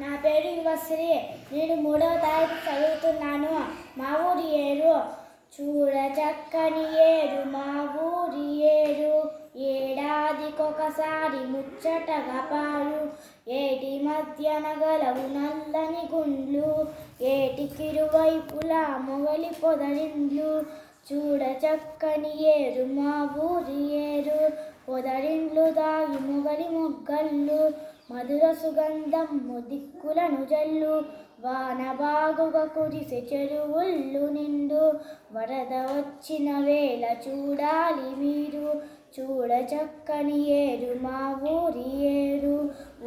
నా పేరు యువశ్రీ. నేను మూడవ తరగతి చదువుతున్నాను. మా ఊరి ఏరు. చూడ చక్కని ఏరు మా ఊరి ఏరు. ఏడాదికొకసారి ముచ్చటగా పారు ఏటి మధ్యన గలవు నల్లని గుండ్లు. ఏటికిరువైపులా మొగలి పొదరిండ్లు. చూడ చక్కని ఏరు మా ఊరి ఏరు. పొదరిండ్లు దాగి మొగలి మొగ్గళ్ళు. మధుర సుగంధం ముదిక్కులను జల్లు వాన బాగుగా కురిసే చెరువుళ్ళు నిండు. వరద వచ్చిన వేళ చూడాలి మీరు చూడ చక్కని ఏరు మా ఊరి ఏరు.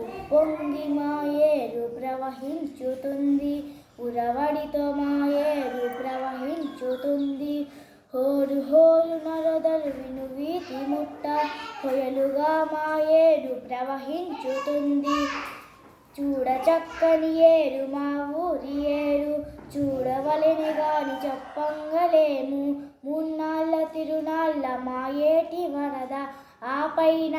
ఉప్పొంగి మా ఏరు ప్రవహించుతుంది ఉరవడితో మా ఏరు ప్రవహించుతుంది. హోరు హోరు నరదలు విను వీటి ముట్ట కొయలుగా మా ప్రవహించుతుంది. చూడ చక్కని ఏరు మా ఊరి ఏరు చూడవలని గాని చెప్పంగలేము. మున్నాళ్ళ తిరునాళ్ళ మా ఏటి వరద ఆ పైన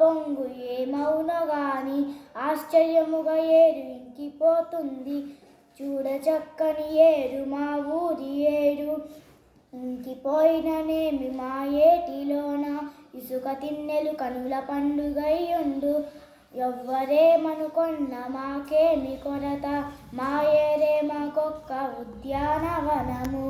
పొంగు ఏమౌన గాని ఆశ్చర్యముగా ఏరు ఇంకిపోతుంది. చూడ చక్కని ఏరు మా ఊరి ఏరు ఇంకిపోయిననేమి మా ఏటిలోన ఇసుక తిన్నెలు కనుల పండుగయ్యుండు ఎవ్వరేమనుకొన్న మాకేమి కొరత మా ఏరే మాకొక్క ఉద్యానవనము.